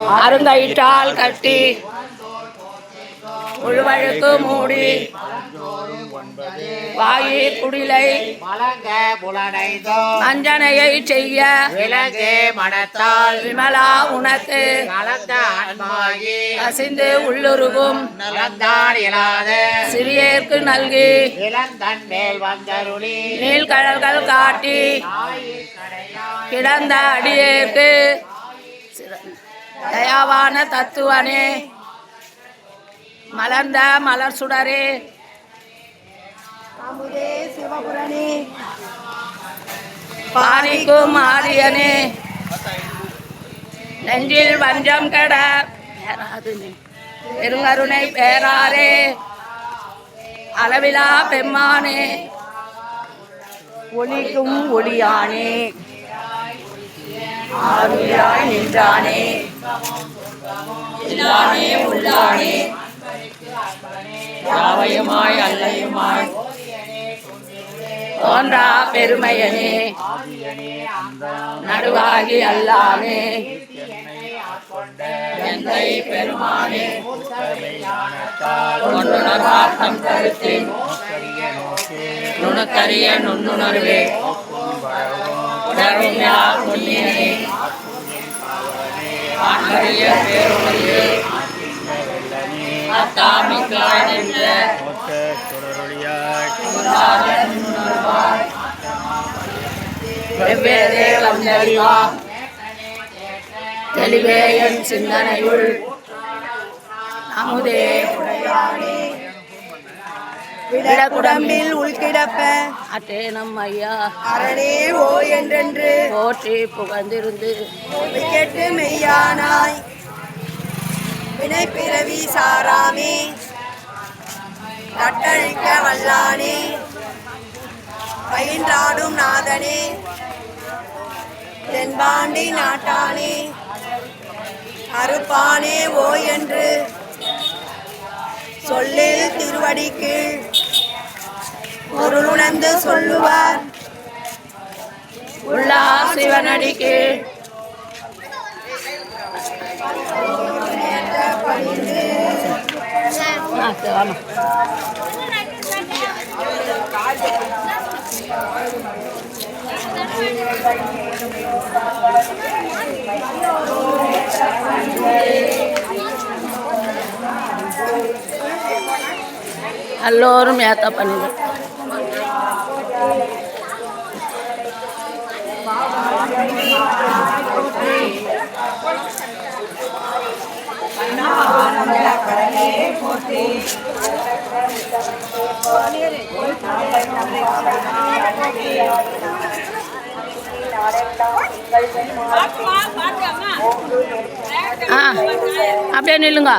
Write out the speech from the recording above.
அருங்கயிற்றால் கட்டி உள்வழுக்கு மூடி வாயு குடிலை மலங்க புலனைந்தோ அஞ்சனையை செய்ய விலங்கு மனத்தால் விமலா உனக்கு கலந்த ஆன்மாயி கசிந்து உள்ளுருகும் நலந்தான் இல்லாத சிறியேற்கு நல்கி இளந்தன் மேல் வந்தருளி நீள்கடல்கள் காட்டி கிடந்த அடியேற்கு சிறந்த தயாவான தத்துவனே. மலர்ந்த மலர் சுடரே. சிவபுரணி. பாரிக்கும் ஆரியனே. நெஞ்சில் வஞ்சம் கெட. பெருங்கருணை பேராரே. அளவிலா பெம்மானே. ஒளிக்கும் ஒளியானே. ஆருயாய் நின்றானே. இல்லானே உள்ளானே யாவையுமாய் அல்லையுமாய். தோன்றா பெருமையனே. நடுவாகி அல்லாமே. எந்தை பெருமானே. நுண்ணுணர்வார்த்தம் கருத்தின் நுணுக்கரிய நுண்ணுணர்வே. உணர்வும் புண்ணியனே. ஆண்மறிய பேருணர்வே அத்தாமிக்காய் நின்ற வெவ்வேறே வந்தறிவா. தெளிவே என் சிந்தனையுள். அமுதே உடையானே விடக்குடம்பில் உள்கிடப்ப. அத்தேனம் ஐயா. அரணே ஓ என்றென்று. போற்றி புகழ்ந்திருந்து. விக்கெட்டு மெய்யானாய் வினை பிறவி சாராமே. கட்டழிக்க வல்லானே. பயின்றாடும் நாதனே. தென்பாண்டி நாட்டானே. அறுப்பானே ஓ என்று சொல்லில் திருவடிக்கு பொருளுணர்ந்து சொல்லுவார். உள்ளா சிவனடிக்கு சரி, வாம்மா. எல்லோரும் ஏத்த பண்ணுங்க ஆ அப்படியே நில்லுங்க.